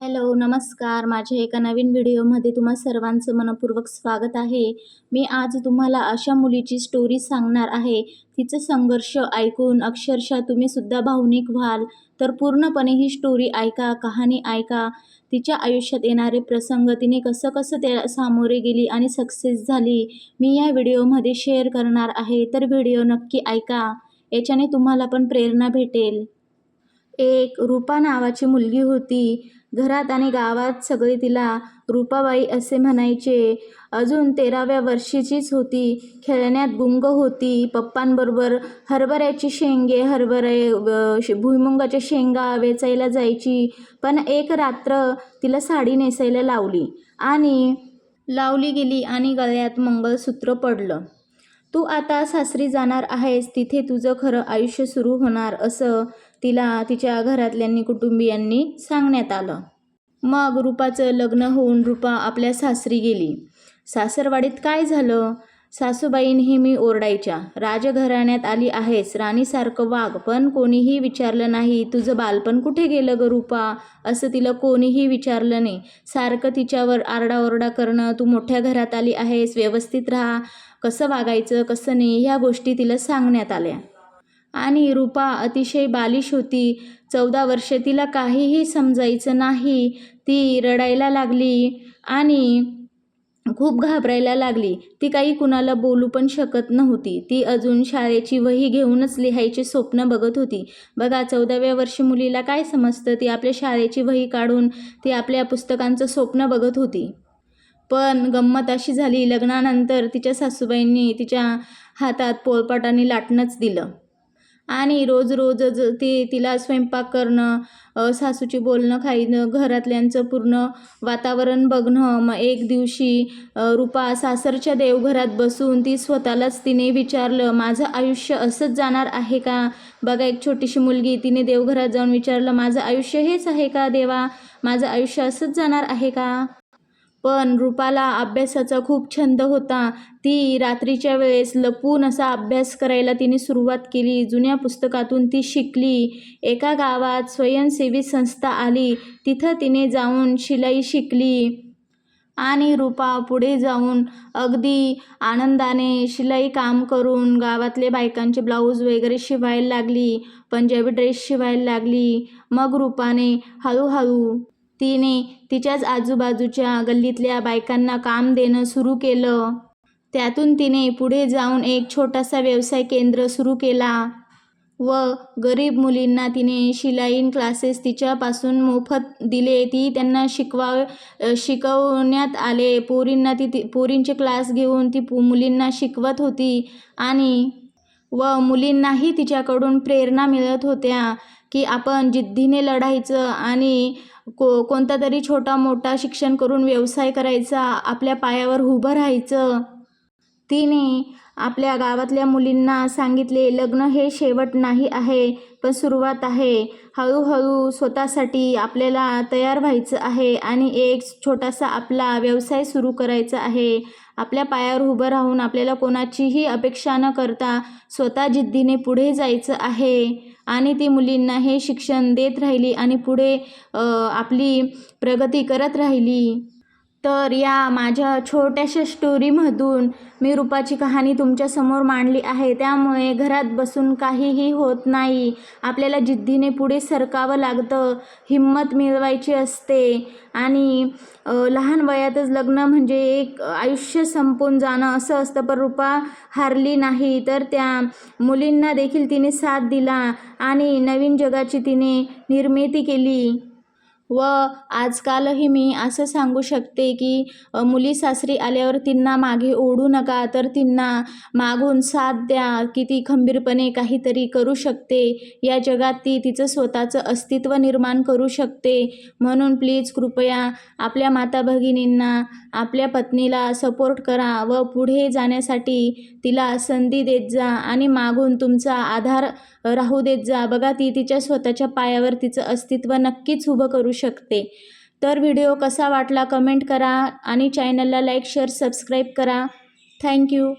Hello नमस्कार. माझ्या एका नवीन व्हिडिओमध्ये तुम्हा सर्वांचं मनपूर्वक स्वागत आहे. मी आज तुम्हाला अशा मुलीची स्टोरी सांगणार आहे. तिचं संघर्ष ऐकून अक्षरशः तुम्ही सुद्धा भावनिक व्हाल. तर पूर्णपणे ही स्टोरी ऐका कहाणी ऐका. तिच्या आयुष्यात येणारे प्रसंग तिने कसं कसं त्या सामोरे गेली आणि सक्सेस झाली मी या व्हिडिओमध्ये शेअर करणार आहे. तर व्हिडिओ नक्की ऐका. याच्याने तुम्हाला पण प्रेरणा भेटेल. एक रूपा नावाची मुलगी होती. घरात आणि गावात सगळे तिला रूपाबाई असे म्हणायचे. अजून तेराव्या वर्षीचीच होती. खेळण्यात गुंग होती. पप्पांबरोबर हरभऱ्याची शेंगे हरभरे भुईमुंगाच्या शेंगा वेचायला जायची. पण एक रात्र तिला साडी नेसायला लावली आणि लावली गेली आणि गळ्यात मंगळसूत्र पडलं. तू आता सासरी जाणार आहेस तिथे तुझं खरं आयुष्य सुरू होणार असं तिला तिच्या घरातल्यांनी कुटुंबियांनी सांगण्यात आलं. मग रूपाचं लग्न होऊन रूपा आपल्या सासरी गेली. सासरवाडीत काय झालं? सासूबाई नेहमी ओरडायच्या राजघराण्यात आली आहेस राणीसारखं वाघ पण कोणीही विचारलं नाही तुझं बालपण कुठे गेलं ग रूपा? असं तिला कोणीही विचारलं नाही. सारखं तिच्यावर आरडाओरडा करणं तू मोठ्या घरात आली आहेस व्यवस्थित राहा कसं वागायचं कसं नाही ह्या गोष्टी तिला सांगण्यात आल्या. आणि रूपा अतिशय बालिश होती. चौदा वर्ष तिला काहीही समजायचं नाही. ती रडायला लागली आणि खूप घाबरायला लागली. ती काही कुणाला बोलू पण शकत नव्हती. ती अजून शाळेची वही घेऊनच लिहायचे स्वप्न बघत होती. बघा चौदाव्या वर्षी मुलीला काय समजतं? ती आपल्या शाळेची वही काढून ती आपल्या पुस्तकांचं स्वप्न बघत होती. पण गंमत अशी झाली लग्नानंतर तिच्या सासूबाईंनी तिच्या हातात पोळपाटाने लाटणंच दिलं. आणि रोज रोज ज- तिला स्वयंपाक करणं सासूची बोलणं खाईनं घरातल्यांचं पूर्ण वातावरण बघणं मग एक दिवशी रूपा सासरच्या देवघरात बसून ती स्वतःलाच तिने विचारलं माझं आयुष्य असंच जाणार आहे का? बघा एक छोटीशी मुलगी तिने देवघरात जाऊन विचारलं माझं आयुष्य हेच आहे का देवा? माझं आयुष्य असंच जाणार आहे का? पण रूपाला अभ्यासाचा खूप छंद होता. ती रात्रीच्या वेळेस लपून असा अभ्यास करायला तिने सुरुवात केली. जुन्या पुस्तकातून ती शिकली. एका गावात स्वयंसेवी संस्था आली. तिथं तिने जाऊन शिलाई शिकली. आणि रूपा पुढे जाऊन अगदी आनंदाने शिलाई काम करून गावातले बायकांचे ब्लाऊज वगैरे शिवायला लागली. पंजाबी ड्रेस शिवायला लागली. मग रूपाने हळूहळू तिने तिच्याच आजूबाजूच्या गल्लीतल्या बायकांना काम देणं सुरू केलं. त्यातून तिने पुढे जाऊन एक छोटासा व्यवसाय केंद्र सुरू केला व गरीब मुलींना तिने शिलाईन क्लासेस तिच्यापासून मोफत दिले. ती त्यांना शिकवा शिकवण्यात आले. पोरींना ती ती- पोरींचे क्लास घेऊन ती पु- मुलींना शिकवत होती आणि व मुलींनाही तिच्याकडून प्रेरणा मिळत होत्या. की आपण जिद्दीने लढायचं आणि को कोणता तरी छोटा मोठा शिक्षण करून व्यवसाय करायचा आपल्या पायावर उभं राहायचं. तिने आपल्या गावातल्या मुलींना सांगितले लग्न हे शेवट नाही आहे पण सुरुवात आहे. हळूहळू स्वतःसाठी आपल्याला तयार व्हायचं आहे आणि एक छोटासा आपला व्यवसाय सुरू करायचा आहे. आपल्या पायावर उभं राहून आपल्याला कोणाचीही अपेक्षा न करता स्वतः जिद्दीने पुढे जायचं आहे. आणि ती मुलींना हे शिक्षण देत राहिली आणि पुढे आपली प्रगती करत राहिली. तर या माझ्या छोट्याशा स्टोरीमधून मी रूपाची कहाणी तुमच्यासमोर मांडली आहे. त्यामुळे घरात बसून काहीही होत नाही. आपल्याला जिद्दीने पुढे सरकावं लागतं. हिंमत मिळवायची असते. आणि लहान वयातच लग्न म्हणजे एक आयुष्य संपून जाणं असं असतं. पण रूपा हारली नाही तर त्या मुलींना देखील तिने साथ दिला आणि नवीन जगाची तिने निर्मिती केली. व आजकालही मी असं सांगू शकते की मुली सासरी आल्यावर तिन्ना मागे ओढू नका तर तिन्ना मागून साथ द्या की ती खंबीरपणे काहीतरी करू शकते. या जगात ती तिचं स्वतःचं अस्तित्व निर्माण करू शकते. म्हणून प्लीज कृपया आपल्या माता भगिनींना आपल्या पत्नीला सपोर्ट करा व पुढे जाण्यासाठी तिला संधी देत जा आणि मागून तुमचा आधार राहू देत जा. बघा ती तिच्या स्वतःच्या पायावर तिचं अस्तित्व नक्कीच उभं करू शकते. तर व्हिडिओ कसा वाटला कमेंट करा आणि चॅनलला लाईक शेअर सबस्क्राईब करा. Thank you